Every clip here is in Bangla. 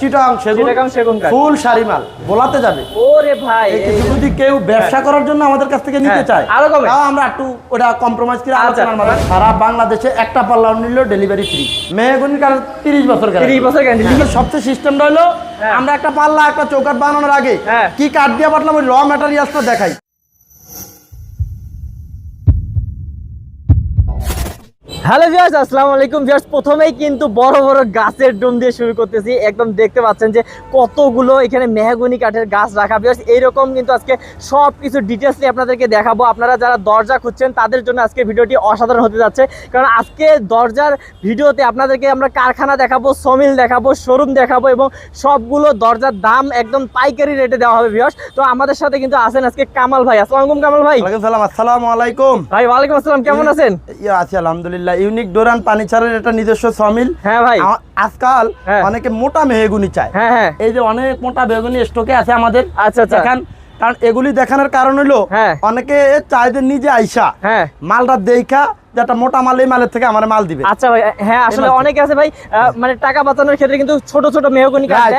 চিটাং সেগুন চিটাগাং সেগুন কাঠ। ফুল শাড়ি মাল বোলাতে যাবে ওরে ভাই যদি কেউ ব্যবসা করার জন্য আমাদের কাছ থেকে নিতে হ্যাঁ, চায় আরও কমে? আমরা একটু ওটা কম্প্রোমাইজ করে আচ্ছা। আলোচনার মাধ্যমে সারা বাংলাদেশে একটা পাল্লা নিলেও ডেলিভারি ফ্রি মেহগুনির কারণ তিরিশ বছর guarantee। 30 বছর কিন্তু সবচেয়ে সিস্টেমটা হলো হ্যাঁ। আমরা একটা পাল্লা একটা চৌকাট বানানোর আগে হ্যাঁ। কি কাঠ দিয়ে পাঠলাম ওই র ম্যাটেরিয়ালসটা দেখাই হ্যালো ভিউয়ার্স আসসালামু আলাইকুম। ভিউয়ার্স প্রথমেই কিন্তু বড় বড় গাছের ডোম দিয়ে শুরু করতেছি। একদম দেখতে পাচ্ছেন যে কতগুলো এখানে মেহগনি কাঠের গাছ রাখা। ভিউয়ার্স এইরকম কিন্তু আজকে সব কিছু ডিটেলসলি আপনাদেরকে দেখাবো। আপনারা যারা দরজা খুঁজছেন তাদের জন্য আজকে ভিডিওটি অসাধারণ হতে যাচ্ছে। কারণ আজকে দরজার ভিডিওতে আপনাদেরকে আমরা কারখানা দেখাবো সমিল দেখাবো শোরুম দেখাবো এবং সবগুলো দরজার দাম একদম পাইকারি রেটে দেওয়া হবে ভিউয়ার্স। তো আমাদের সাথে কিন্তু আছেন আজকে কামাল ভাই। আসসালামু কামাল ভাই। ওয়ালাইকুম সালাম আসসালামু আলাইকুম। ভাই ওয়ালাইকুম আসসালাম। কেমন আছেন? আছে আলহামদুলিল্লাহ। ইউনিক ডোরান পানিচারের এটা নিজস্ব সমিল হ্যাঁ ভাই আজকাল হ্যাঁ। অনেকে মোটা মেহেগুনি চায় হ্যাঁ হ্যাঁ এই যে অনেক মোটা বেগুনি স্টকে আছে আমাদের আচ্ছা, আচ্ছা। কারণ এগুলি দেখানোর কারণ হলো হ্যাঁ। অনেকে যে নিজে আইসা হ্যাঁ মালটা দেখা যে একটা মোটা মাল এই মালের থেকে আমার মাল দিবে। আচ্ছা ভাই হ্যাঁ আসলে অনেকে আছে ভাই মানে টাকা বাঁচানোর ক্ষেত্রে কিন্তু ছোট ছোট মেহগনি কাঠ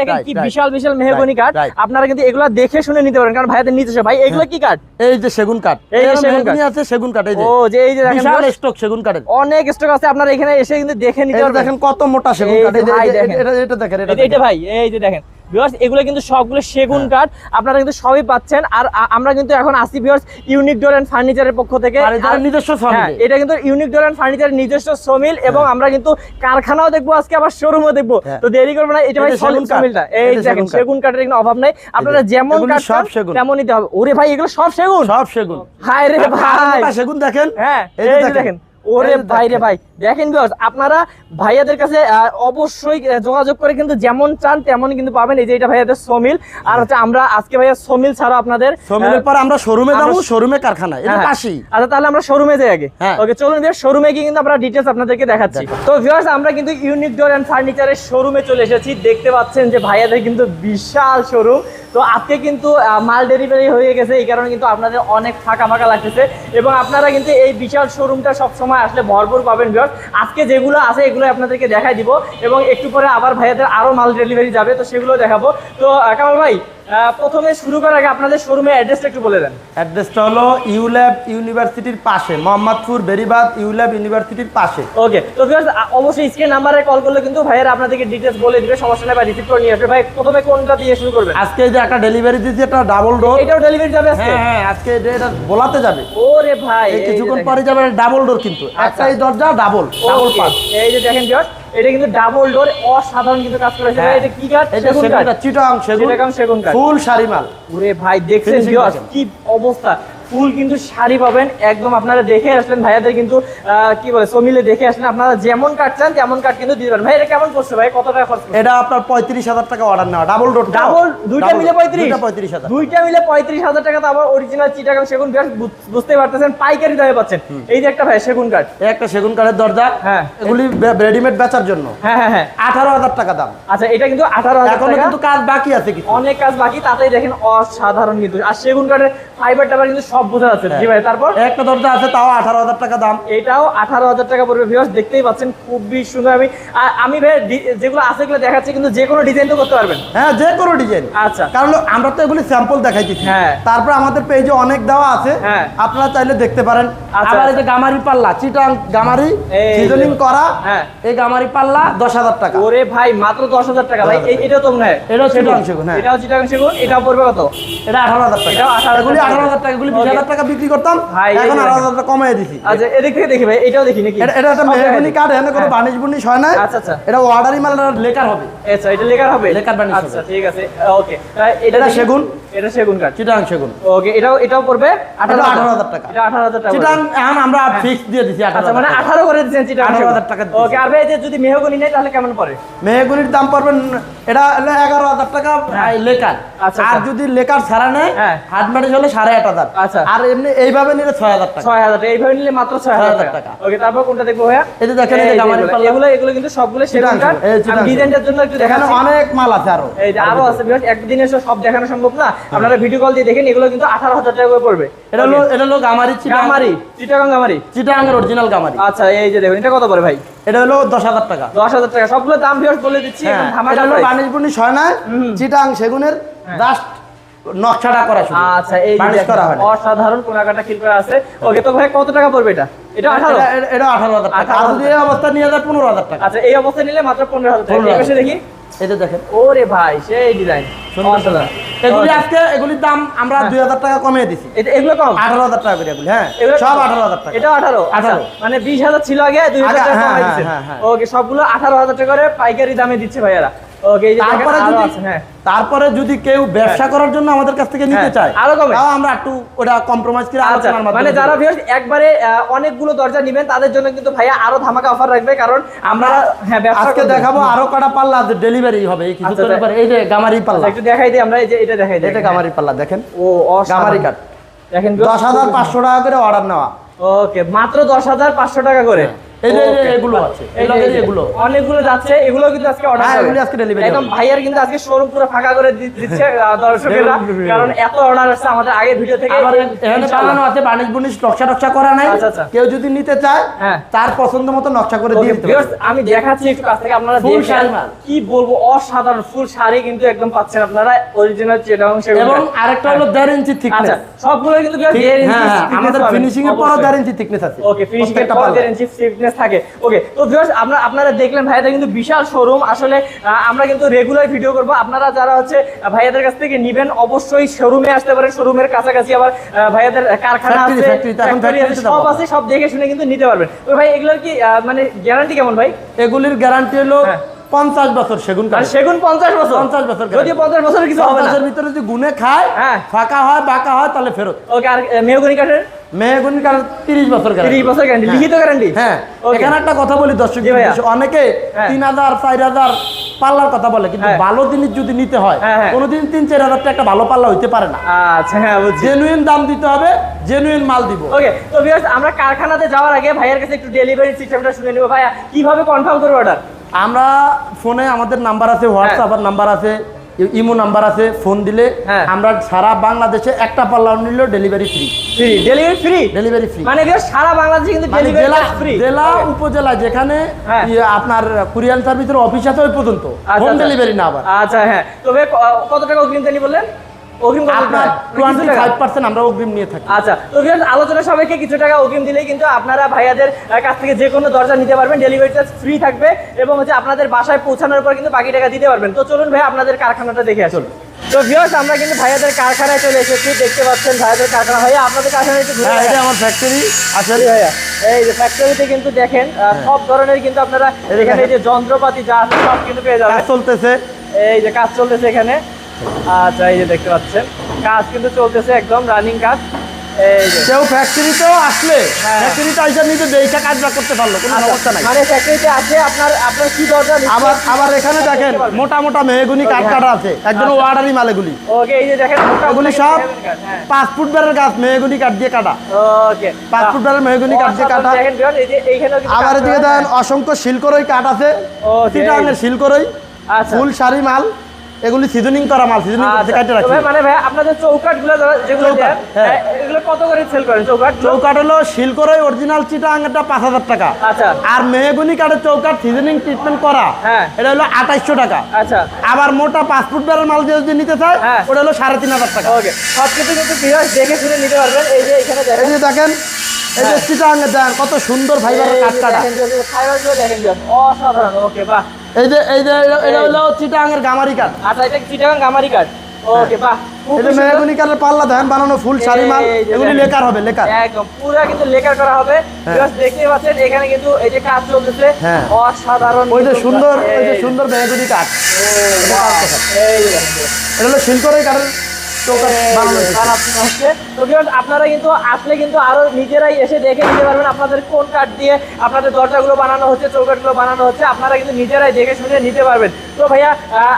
দেখেন কি বিশাল বিশাল মেহগনি কাঠ। আপনারা কিন্তু এগুলা দেখে শুনে নিতে পারেন কারণ ভাইয়াদের নিজস্ব। ভাই এগুলো কি কাঠ? এই যে সেগুন কাঠ। এই যে সেগুন আছে সেগুন কাঠ এই যে। ও যে এই যে দেখেন বিশাল স্টক সেগুন কাঠের। অনেক স্টক আছে আপনারা এখানে এসে কিন্তু দেখে নিতে পারবেন। দেখেন কত মোটা সেগুন কাঠ। এই যে-। এটা এটা দেখেন এটা। ভাই এই যে দেখেন। ভিউয়ার্স এগুলো কিন্তু সবগুলো সেগুন হ্যাঁ। কাঠ। আপনারা কিন্তু সবই পাচ্ছেন। আর আমরা কিন্তু এখন আসি ভিউয়ার্স ইউনিক ডোর এন্ড ফার্নিচারের পক্ষ থেকে। নিজস্ব হ্যাঁ, এটা কিন্তু ইউনিক ডোর এন্ড ফার্নিচারের নিজস্ব সমিল এবং আমরা কিন্তু কারখানাও দেখব আজকে আবার শোরুমও দেখব। হ্যাঁ। তো দেরি করব না এটা ভাই সলিড। সমিলটা এই দেখেন সেগুন কাঠের কোনো অভাব নাই। আপনারা যেমন কাঠ সব সেগুন। তেমন নিতে হবে। ওরে ভাই এগুলো সব সেগুন? সব সেগুন। হায় রে ভাই। সেগুন দেখেন। হ্যাঁ এই দেখেন। ওরে ভাই রে। ভাই দেখেন আপনারা ভাইয়াদের কাছে অবশ্যই যোগাযোগ করে কিন্তু যেমন চান তেমন কিন্তু পাবেন। এই যে এটা ভাইয়াদের সমিল আর হচ্ছে আমরা আজকে ভাইয়া সমিল ছাড়া আপনাদের সমিলের পর আমরা শোরুমে যাব শোরুমে কারখানা এটা হ্যাঁ, পাশেই। আচ্ছা তাহলে আমরা শোরুমে যাই আগে। হ্যাঁ। ওকে চলুন দিয়ে শোরুমে গিয়ে কিন্তু আমরা ডিটেলস আপনাদেরকে দেখাচ্ছি। তো ভিউয়ার্স আমরা কিন্তু ইউনিক ডোর এন্ড ফার্নিচারের শোরুমে চলে এসেছি। দেখতে পাচ্ছেন যে ভাইয়াদের কিন্তু বিশাল শোরুম তো আজকে কিন্তু মাল ডেলিভারি হয়ে গেছে, এই কারণে কিন্তু আপনাদের অনেক ফাঁকা ফাঁকা লাগতেছে। এবং আপনারা কিন্তু এই বিশাল শোরুমটা সবসময় আসলে ভরপুর পাবেন বিয়স আজকে যেগুলো আছে এগুলো আপনাদেরকে দেখাই দিব। এবং একটু পরে আবার ভাইয়াদের আরও মাল ডেলিভারি যাবে, তো সেগুলো দেখাবো। তো কামাল ভাই প্রথমে শুরু করার আগে আপনাদের শোরুমের অ্যাড্রেসটা একটু বলে দেন। অ্যাড্রেসটা হলো ইউল্যাব ইউনিভার্সিটির পাশে মোহাম্মদপুর বেরিবাদ ইউল্যাব ইউনিভার্সিটির পাশে। ওকে তো ভিউয়ার্স অবশ্যই স্ক্রিন নাম্বারে কল করলে কিন্তু ভাইয়েরা আপনাদেরকে ডিটেলস বলে দিবে সমস্যা নেই বা রিসিভ করে নিয়ে আসবে। ভাই প্রথমে কোনটা দিয়ে শুরু করবেন? আজকে যে একটা ডেলিভারি দিয়েছি একটা ডাবল ডোর এটাও ডেলিভারি যাবে আজকে? হ্যাঁ হ্যাঁ আজকে এটা এটা বোলাতে যাবে। ওরে ভাই এই কিছুক্ষণ পরে যাবে ডাবল ডোর কিন্তু। আচ্ছা। একটা এই দরজা ডাবল ডাবল পাস এই যে দেখেন ভিউয়ার্স এটা কিন্তু ডাবল ডোর অসাধারণ কিন্তু কাজ করেছে ভাই হ্যাঁ। এটা কি কাজ এটা সেগুন কাঠ চিটাং সেগুন সেগুন কাঠ। ফুল শাড়ি মাল ওরে ভাই দেখছেন। কি অবস্থা ফুল কিন্তু শাড়ি পাবেন। একদম আপনারা দেখে আসলেন ভাইয়াদের কিন্তু কি বলে সমিলে দেখে আসলেন আপনারা যেমন কাট চান তেমন কাট কিন্তু দিতে পারেন ভাই এটা কেমন পড়ছে ভাই? কত টাকা খরচ এটা আপনার পঁয়ত্রিশ হাজার টাকা অর্ডার নেওয়া। ডাবল ডোর ডাবল দুইটা মিলে পঁয়ত্রিশ? পঁয়ত্রিশ হাজার। দুইটা মিলে পঁয়ত্রিশ হাজার টাকা তো আবার অরিজিনাল চিটাগাং সেগুন কাঠ বুঝতে পারতেছেন পাইকারি দামে পাচ্ছেন। এই যে একটা ভাই সেগুন কাঠ। এই একটা সেগুন কাঠের দরজা। হ্যাঁ। এগুলি রেডিমেড বেচার জন্য। হ্যাঁ হ্যাঁ হ্যাঁ। আঠারো হাজার টাকা দাম। আচ্ছা এটা কিন্তু আঠারো হাজার এখনও কিন্তু কাজ বাকি আছে অনেক কাজ বাকি তাতেই দেখেন অসাধারণ কিন্তু। আর সেগুন কাঠের ফাইবার টাইবার কিন্তু সব বোঝা যাচ্ছে। জি ভাই তারপর? একটা দরজা আছে তাও আঠারো হাজার টাকা দাম। এটাও আঠারো হাজার টাকা পড়বে ভিউয়ার্স দেখতেই পাচ্ছেন খুবই সুন্দর। আমি আর আমি ভাই যেগুলো আছে এগুলো দেখাচ্ছি কিন্তু যে কোনো ডিজাইন তো করতে পারবেন। হ্যাঁ যে কোনো ডিজাইন আচ্ছা। কারণ আমরা তো এগুলি স্যাম্পল দেখাইতেছি। হ্যাঁ। তারপর আমাদের পেজে অনেক দেওয়া আছে। হ্যাঁ। আপনারা চাইলে দেখতে পারেন। আচ্ছা, আবার এই আচ্ছা। যে গামারি পাল্লা চিটাং গামারি সিজনিং করা হ্যাঁ। এই গামারি পাল্লা দশ হাজার টাকা। ওরে ভাই মাত্র দশ হাজার টাকা। ভাই এটাও তো মনে হয়। এটাও চিটাগাং সেগুন, হ্যাঁ। এটাও চিটাগাং সেগুন এটাও পড়বে কত? এটা আঠারো হাজার টাকা। এটাও 18,000 আঠারো হাজার টাকা এগুলি. হাজার টাকা বিক্রি করতাম এখন আঠারো হাজার টাকা কমাই দিছি। আচ্ছা এদিক থেকে দেখি ভাই এটাও দেখি নাকি? এটা একটা দেখাই মেহগুনি কাঠ এখানে কোনো হ্যাঁ। বানিশ বুনিশ হয় না। আচ্ছা, আচ্ছা। এটা অর্ডারি মাল লেকার হবে। আচ্ছা এটা লেখার হবে? লেখার বানিশ আচ্ছা ঠিক আছে ওকে। এটা সেগুন। এটা সেগুন কাঠ চিটাং সেগুন। ওকে এটাও এটাও পড়বে 18,000 টাকা। এটা আঠারো হাজার টাকা চিটাং এখন আমরা ফিক্স দিয়ে দিছি আঠারো আচ্ছা মানে হাজার টাকা। আঠারো করে দিচ্ছেন চিটাগাং 18,000 টাকা ওকে আর ভাই যে যদি মেহগনি নেই তাহলে কেমন পড়ে? মেহগুনির দাম পড়বে এটা হলো এগারো হাজার টাকা হ্যাঁ। লেকার। আচ্ছা, আর আচ্ছা। যদি লেকার ছাড়া নেয় হ্যাঁ। হাট হলে সাড়ে আট হাজার। আচ্ছা। আর এমনি এইভাবে নিলে ছয় হাজার টাকা। ছয় হাজার টাকা। এইভাবে নিলে মাত্র ছয় হাজার 6,000 টাকা। ওকে তারপর কোনটা দেখব ভাইয়া? এই যে দেখেন, এই গামারি এগুলো, পাল্লা। এগুলো এগুলো কিন্তু সবগুলো সেগুন চিটাং কাঠ আমি ডিজাইনটার জন্য একটু দেখাচ্ছি অনেক মাল আছে আরও। এই যে আরও আছে একদিনে সব দেখানো সম্ভব না। আপনারা ভিডিও কল দিয়ে দেখেন এগুলো কিন্তু আঠারো হাজার টাকা করে পড়বে। এটা হলো এটা হলো গামারি চিটাং গামারি চিটাগাং গামারি। চিটাঙ্গের অরিজিনাল গামারি। আচ্ছা এই যে দেখুন এটা কত পড়ে ভাই? এটা হলো দশ হাজার টাকা। দশ হাজার টাকা সবগুলো দাম ভিউয়ার্স বলে দিচ্ছি হ্যাঁ, এটা হলো বুনিশ হয় না চিটাং সেগুনের জাস্ট নকশাটা করা আচ্ছা এই করা হয় অসাধারণ কোনাকাটা কিল করা আছে। ওকে তো ভাই কত টাকা পড়বে এটা? এটা আঠারো? এটা- এটা- এটা আঠারো হাজার টাকা। 18,000 আর যদি এই অবস্থা নিয়ে যায় পনেরো হাজার টাকা। আচ্ছা এই অবস্থায় নিলে মাত্র পনেরো হাজার টাকা। 15,000 দেখি। এটা দেখেন ওরে ভাই সেই ডিজাইন এগুলি আজকে এগুলির দাম আমরা দুই হাজার টাকা কমিয়ে দিছি। এগুলো কম? আঠারো হাজার টাকা করে এগুলি হ্যাঁ। সব আঠারো হাজার টাকা। এটা আঠারো। আঠারো। মানে বিশ হাজার ছিল আগে দুই হাজার টাকা হ্যাঁ, হ্যাঁ, হ্যাঁ, হ্যাঁ। ওকে সবগুলো আঠারো হাজার টাকা করে পাইকারি দামে দিচ্ছে ভাইয়ারা। তারপরে যদি আছে, হ্যাঁ। তারপরে যদি কেউ ব্যবসা করার জন্য আমাদের কাছ থেকে নিতে হ্যাঁ, চায় আরও কমে? আমরা একটু ওটা কম্প্রোমাইজ করে আচ্ছা আলোচনার মানে যারা ভিউয়ার্স একবারে অনেকগুলো দরজা নেবেন তাদের জন্য কিন্তু ভাইয়া আরও ধামাকা অফার রাখবে কারণ আমরা হ্যাঁ আজকে দেখাবো আরও কটা পাল্লা ডেলিভারি হবে এই আচ্ছা, কিছুক্ষণের আচ্ছা। এই যে গামারি পাল্লা। আচ্ছা, একটু দেখাই দিই আমরা এই যে এটা দেখাই দিই। এটা গামারি পাল্লা দেখেন। ও গামারি কাঠ। দেখেন দশ হাজার পাঁচশো টাকা করে অর্ডার নেওয়া। ওকে মাত্র দশ হাজার পাঁচশো টাকা করে। এই যে- এই যে Okay. এগুলো আছে, এগুলো- এই যে- এগুলো। অনেকগুলো যাচ্ছে এগুলো কিন্তু আজকে অর্ডার হ্যাঁ, এগুলো আজকে delivery একদম ভাইয়ার কিন্তু আজকে শোরুম পুরো ফাঁকা করে দিচ্ছে দর্শকেরা। কারণ এত অর্ডার আসছে আমাদের আগে ভিডিও থেকে। আবার এখানে বানানো আছে বানিশ বুনিশ নকশা টকশা করা নাই। কেউ যদি নিতে চায় হ্যাঁ। তার পছন্দ মতো নকশা করে দিয়ে দিতে আমি দেখাচ্ছি একটু কাছ থেকে আপনারা শাড়ি কি বলব অসাধারণ ফুল শাড়ি কিন্তু একদম পাচ্ছেন আপনারা অরিজিনাল এবং আরেকটা হলো দেড় ইঞ্চি আচ্ছা থিকনেস সবগুলো কিন্তু ইঞ্চি হ্যাঁ হ্যাঁ, আমাদের ফিনিশিং এর পরও অবশ্যই। দেড় ইঞ্চি থিকনেস আছে। ওকে ফিনিশিং এর পর পাল্লায়। দেড় ইঞ্চি thickness থাকে। ওকে তো ভিউয়ার্স আপনারা আপনারা দেখলেন ভাইয়াদের কিন্তু বিশাল শোরুম আসলে আমরা কিন্তু রেগুলার ভিডিও করব। আপনারা যারা হচ্ছে ভাইয়াদের কাছ থেকে নেবেন অবশ্যই শোরুমে আসতে পারেন। শোরুমের কাছাকাছি আবার ভাইয়াদের কারখানা আছে সব আছে সব দেখে শুনে কিন্তু নিতে পারবেন। তো ভাই এগুলোর কি মানে গ্যারান্টি কেমন ভাই? এগুলির গ্যারান্টি হলো হ্যাঁ। পঞ্চাশ বছর সেগুন কাঠ সেগুন পঞ্চাশ বছর? 50 বছর যদি পঞ্চাশ বছরের কিছু হবে ভিতরে যদি গুনে খায় হ্যাঁ। ফাঁকা হয় বাঁকা হয় তাহলে ফেরত। ওকে আর মেহগনি কাঠের? মেহগুনি বছর গ্যারান্টি হ্যাঁ। লিখিত গ্যারান্টি হ্যাঁ। এখানে একটা কথা বলি দর্শক অনেকে হ্যাঁ। পাল্লার কথা বলে কিন্তু। ভালো জিনিস যদি নিতে হয়। কোনোদিন তিন চার হাজার টাকা ভালো পাল্লা হইতে পারে না। আচ্ছা হ্যাঁ জেনুইন দাম দিতে হবে জেনুইন মাল দিব। ওকে তো ভিউয়ার্স আমরা কারখানাতে যাওয়ার আগে ভাইয়ের কাছে একটু ডেলিভারি সিস্টেমটা শুনে নেব। ভাইয়া কীভাবে কনফার্ম করব অর্ডার আমরা ফোনে আমাদের নাম্বার আছে হোয়াটসঅ্যাপ নাম্বার আছে ইমো নাম্বার আছে ফোন দিলে হ্যাঁ। আমরা সারা বাংলাদেশে একটা পাল্লা নিলেও delivery free free delivery free delivery free মানে সারা বাংলাদেশে কিন্তু মানে জেলা ফ্রি জেলা উপজেলা যেখানে হ্যাঁ। ইয়ে আপনার কুরিয়ান সার্ভিসের অফিস আছে ওই পর্যন্ত। হোম ডেলিভারি না আবার। আচ্ছা হ্যাঁ। তবে কত টাকা অগ্রিম জানি বললেন? অগ্রিম আপনার টাকা? টোয়েন্টি ফাইভ পার্সেন্ট আমরা অগ্রিম নিয়ে থাকি। আচ্ছা তো ভিউয়ার্স আলোচনা সবাইকে কিছু টাকা অগ্রিম দিলেই কিন্তু আপনারা ভাইয়াদের কাছ থেকে যে কোনো দরজা নিতে পারবেন ডেলিভারি চার্জ ফ্রি থাকবে এবং হচ্ছে আপনাদের বাসায় পৌঁছানোর পর কিন্তু বাকি টাকা দিতে পারবেন। তো চলুন ভাই আপনাদের কারখানাটা দেখে আসুন তো ভিউয়ার্স আমরা কিন্তু ভাইয়াদের কারখানায় চলে এসেছি দেখতে পাচ্ছেন ভাইয়াদের কারখানা। ভাইয়া আপনাদের কারখানায় একটু ঘুরে হ্যাঁ এটা আমার ফ্যাক্টরি আসলে ভাইয়া এই যে ফ্যাক্টরিতে কিন্তু দেখেন সব ধরনের কিন্তু আপনারা এখানে যে যন্ত্রপাতি যা আছে সব কিন্তু পেয়ে যাবেন। চলতেছে। এই যে কাজ চলতেছে এখানে। আচ্ছা এই যে দেখতে পাচ্ছেন। কাজ কিন্তু চলতেছে একদম রানিং কাজ। এই যে। কেউ ফ্যাক্টরিতেও আসলে হ্যাঁ। ফ্যাক্টরিতে আইসা নিজে দেখা কাজ করতে পারল কোনো সমস্যা নাই। মানে ফ্যাক্টরিতে আছে আপনার আপনার কি দরকার? আবার আবার এখানে দেখেন মোটা মোটা মেহগুনি কাঠ কাটা আছে আচ্ছা। ওয়ার্ডারি মাল ওকে এই যে দেখেন মোটা সব হ্যাঁ। পাঁচ ফুট বেড়ের গাছ মেহগুনি কাঠ দিয়ে কাটা। ওকে। পাঁচ ফুট বেড়ের মেহগুনি কাঠ দিয়ে কাটা। দেখেন বিহার এই যে এইখানেও কিন্তু আবার কাজ এদিকে দেখেন অসংখ্য শিলকরই কাঠ আছে আচ্ছা। ফুল শাড়ি মাল। এগুলি সিজনিং করা মাল সিজনিং করতে কাটে রাখি। মানে ভাই আপনাদের চৌকাটগুলো যেগুলো দেন হ্যাঁ। এগুলো কত করে সেল করেন চৌকাট চৌকাঠ হলো শিলকরই অরিজিনাল চিটাং এটা পাঁচ হাজার টাকা। আচ্ছা। আর মেহগুনি কাঠের চৌকাট সিজনিং ট্রিটমেন্ট করা হ্যাঁ। এটা হলো আঠাইশশো টাকা। আচ্ছা। আবার মোটা পাঁচ ফুট বেড়ের মাল যদি নিতে চায় হ্যাঁ। ওটা হলো সাড়ে তিন হাজার টাকা। ওকে সব কিছু কিন্তু দেখে শুনে নিতে পারবেন। এই যে এখানে এই দেখেন যে দেখেন এই যে হ্যাঁ। দেন কত সুন্দর ফাইবারের কাটা ফাইবারগুলো দেখেন অসাধারণ ওকে বাহ। এই যে এই যে এটা- হলো গামারি আচ্ছা এটা গামারি কাঠ? ওকে বাহ খুব এই যে সুন্দর। মেহগুনি কাঠের পাল্লা দেখেন বানানো ফুল শাড়ি মাল। এগুলি লেকার হবে লেকার। একদম পুরো কিন্তু লেকার করা হবে। হ্যাঁ। পাচ্ছেন এখানে কিন্তু এই যে কাজ চলতেছে। হ্যাঁ। অসাধারণ ওই যে সুন্দর ওই যে সুন্দর মেহগুনি এই এটা হলো কাঠের আপনারা কিন্তু আসলে কিন্তু আরও নিজেরাই এসে দেখে নিতে পারবেন আপনাদের কোন কাঠ দিয়ে আপনাদের দরজাগুলো বানানো হচ্ছে চৌকাঠগুলো বানানো হচ্ছে আপনারা কিন্তু নিজেরাই দেখে শুনে নিতে পারবেন তো ভাইয়া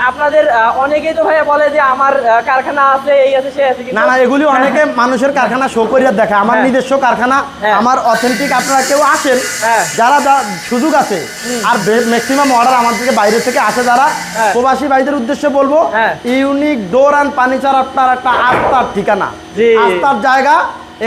আপনাদের অনেকেই তো ভাইয়া বলে যে আমার কারখানা আছে এই আছে সে আছে না না এগুলি অনেকে মানুষের কারখানা শো করিয়া দেখে আমার হ্যাঁ। নিজস্ব কারখানা হ্যাঁ। আমার অথেন্টিক আপনারা কেউ আসেন হ্যাঁ। যারা সুযোগ আছে আর ম্যাক্সিমাম অর্ডার আমার থেকে বাইরে থেকে আসে যারা হ্যাঁ। প্রবাসী ভাইদের উদ্দেশ্যে বলব হ্যাঁ। ইউনিক ডোর অ্যান্ড ফার্নিচার আপনারা একটা আস্থার ঠিকানা আস্থার জায়গা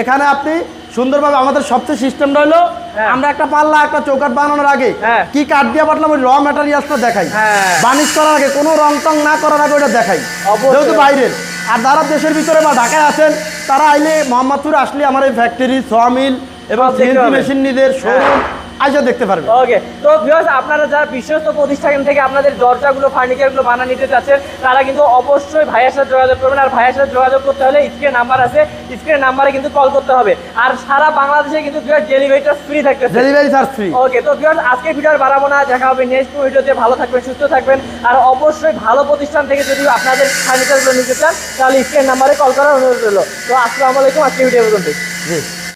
এখানে আপনি সুন্দরভাবে আমাদের সবচেয়ে সিস্টেমটা হলো হ্যাঁ। আমরা একটা পাল্লা একটা চৌকাট বানানোর আগে হ্যাঁ। কি কাঠ দিয়ে পাঠলাম ওই র ম্যাটেরিয়ালসটা দেখাই হ্যাঁ। বানিশ করার আগে কোনো রং টং না করার আগে ওটা দেখাই। যেহেতু বাইরের আর যারা দেশের ভিতরে বা ঢাকায় আছেন তারা আইলে মোহাম্মদপুর আসলে আমার এই ফ্যাক্টরি সোয়ামিল এবং। মেশিন নিদের শোরুম আইসা দেখতে পারবেন ওকে তো ভিউয়ার্স আপনারা যারা বিশ্বস্ত প্রতিষ্ঠান থেকে আপনাদের দরজাগুলো ফার্নিচারগুলো বানা নিতে চাচ্ছেন তারা কিন্তু অবশ্যই ভাইয়ের সাথে যোগাযোগ করবেন। আর ভাইয়ের সাথে যোগাযোগ করতে হলে স্ক্রিন নাম্বার আছে। স্ক্রিন নাম্বারে কিন্তু কল করতে হবে। আর সারা বাংলাদেশে কিন্তু ভিউয়ার্স ডেলিভারিটা ফ্রি থাকতেছে। ডেলিভারি চার্জ ফ্রি ওকে তো ভিউয়ার্স আজকে ভিডিও আর বাড়াবো না। দেখা হবে নেক্সট ভিডিওতে ভালো থাকবেন সুস্থ থাকবেন। আর অবশ্যই ভালো প্রতিষ্ঠান থেকে যদি আপনাদের ফার্নিচারগুলো নিতে চান তাহলে স্ক্রিন নাম্বারে কল করার অনুরোধ রইল। তো আসসালামু আলাইকুম আজকে ভিডিও পর্যন্ত জি।